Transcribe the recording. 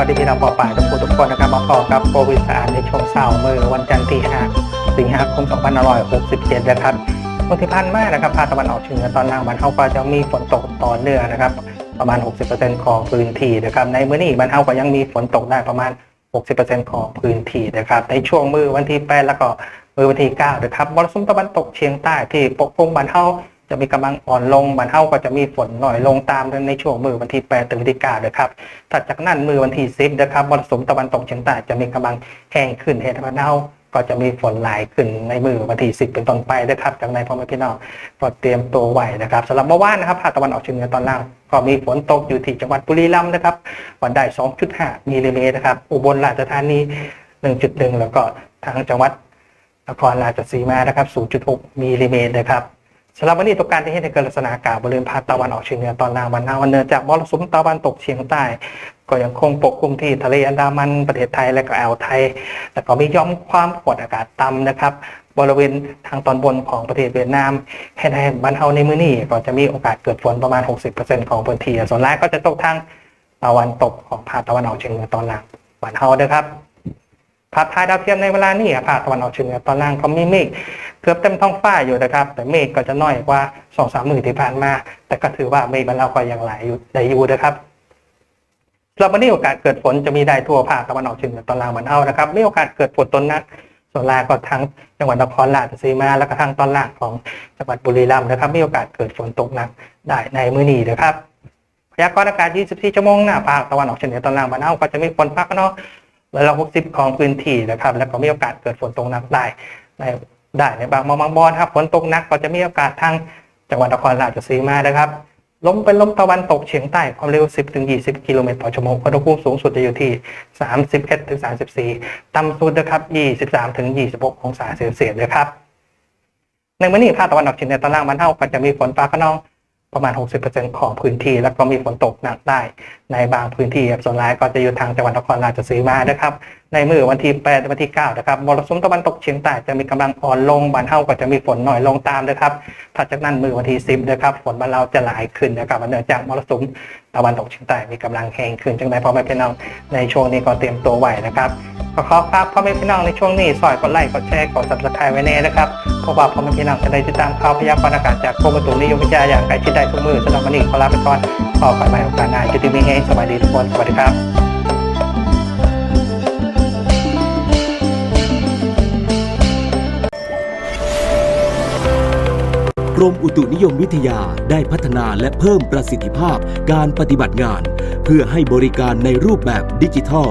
วัสดีพี่น้องปอป่ายทุกคนทุกคนนะครับมาพอกับโควิดสารในช่วงเช้ามือวันจันทร์ที่5สิงหาคม2567นะครับวันที่ผ่านมากนะครับภาคตะวันออกเฉียงเหนือตอนล่างบ้านเฮาก็จะมีฝนตกต่อเนื่องนะครับ ประมาณ 60%ของพื้นที่นะครับ ในมื้อนี้บ้านเฮาก็ยังมีฝนตกได้ประมาณ 60%ของพื้นที่นะครับ ในช่วงมือวันที่8แล้วก็มือวันที่9นะครับมรสุมตะวันตกเฉียงใต้ที่ปกคลุมบ้านเฮา จะมีกำลังอ่อนลงบ้านเฮาก็จะมีฝนหน่อยลงตามในช่วงมือวันที่ 8 ถึงวันที่9นะครับถัดจากนั้นมือวันที่ 10 นะครับมรสุมตะวันตกเฉียงใต้จะมีกำลังแห้งขึ้นเหตุให้บ้านเฮาก็จะมีฝนหลายขึ้นในมือวันที่ 10 เป็นต้นไปนะครับจากในนพ่อแม่พี่น้องก็เตรียมตัวไว้นะครับสำหรับเมื่อวานนะครับภาคตะวันออกเฉียงเหนือตอนล่างก็มีฝนตกอยู่ที่จังหวัดบุรีรัมย์นะครับวันได้ 2.5มิลลิเมตรนะครับอุบลราชธานี 1.1 แล้วก็ทางจังหวัดนครราชสีมานะครับ 0.6มิลลิเมตรนะครับ สำหรับวันนี้ตัวการที่ให้เกิดลักษณะอากาศบริเวณภาคตะวันออกเฉียงเหนือตอนล่างวันน้าวันเนือจากมรสุมตะวันตกเฉียงใต้ ก็ยังคงปกคลุมที่ทะเลอันดามันประเทศไทยและก็อ่าวไทยแล้วก็มีย่อมความกดอากาศต่ำนะครับ บริเวณทางตอนบนของประเทศเวียดนามให้ในบ้านเฮาในมื้อนี้ก็จะมีโอกาสเกิดฝนประมาณ 60%ของพื้นที่ส่วนแรกก็จะตกทางตะวันตกของภาคตะวันออกเฉียงเหนือตอนล่างบ้านเฮาเด้อครับภาพถ่ายดาวเทียมในเวลานี้ภาคตะวันออกเฉียงเหนือตอนล่างก็มีเมฆ กือบเต็มท้องฟ้าอยู่นะครับ แต่เมฆก็จะน้อยกว่า2องสามหมื้อที่ผ่านมา แต่ก็ถือว่าเมฆบ้านเราก็ยังไหลอยู่ได้อยู่นะครับสำหรับวันนี้โอกาสเกิดฝนจะมีได้ทั่วภาคตะวันออกเฉียงเหนือตอนล่างบ้านเฮานะครับมีโอกาสเกิดฝนต้นนักส่วนแรกก็ทั้งจังหวัดนครราชสีมาแล้วก็ทางตอนล่างของจังหวัดบุรีรัมย์นะครับมีโอกาสเกิดฝนตกหนักได้ในมื้อนี้นะครับพยากรณ์อากาศ 24 ชั่วโมงหน้าภาคตะวันออกเฉียงเหนือตอนล่างบ้านเฮาก็จะมีฝนฟ้าขนองร้อยละ60 ของพื้นที่นะครับ แล้วก็มีโอกาสเกิดฝนตกหนักได้ใน ได้ในบางมองบางบอนครับฝนตกหนักก็จะมีโอกาสทางจังหวัดนครราชสีมานะครับลมเป็นลมตะวันตกเฉียงใต้ความเร็ว 10ถึง20 กิโลเมตรต่อชั่วโมงอุณหภูมิสูงสุดจะอยู่ที่ 31ถึง34 ต่ำสุดนะครับ 23ถึง26 องศาเซลเซียสนะครับในวันนี้ภาคตะวันออกเฉียงเหนือตอนล่างมันเท่าก็จะมีฝนฟ้าขนอง ประมาณ 60%ของพื้นที่ แล้วก็มีฝนตกหนักได้ ในบางพื้นที่ส่วนร้ายก็จะอยู่ทางจังหวัดนครราชสีมานะครับ ในมือวันที่8วันที่9นะครับมรสุมตะวันตกเฉียงใต้จะมีกำลังอ่อนลงบ้านเฮาก็จะมีฝนหน้อยลงตามนะครับถัดจากนั้นมือวันที่ 10นะครับฝนบ้านเราจะหลายขึ้นนะครับเนื่องจากมรสุมตะวันตกเฉียงใต้มีกำลังแห้งขึ้นจังไดพ่อแม่พี่น้องในช่วงนี้ก็เตรียมตัวไว้นะครับ ก็ขอฝากพ่อแม่พี่น้องในช่วงนี้สอยกดไลค์กดแชร์กด subscribe ไว้แน่นะครับเพราะว่าพ่อแม่พี่น้องจะได้ติดตามข่าวพยากรณ์อากาศจากกรมอุตุนิยมวิทยาอย่างใกล้ชิดได้ทุกมือสำหรับวันนี้ขอลาไปก่อนขอไปใหม่โอกาสหน้าจุดที่มีให้สวัสดีทุกคนสวัสดีครับกรมอุตุนิยมวิทยาได้พัฒนาและเพิ่มประสิทธิภาพการปฏิบัติงาน เพื่อให้บริการในรูปแบบดิจิทัล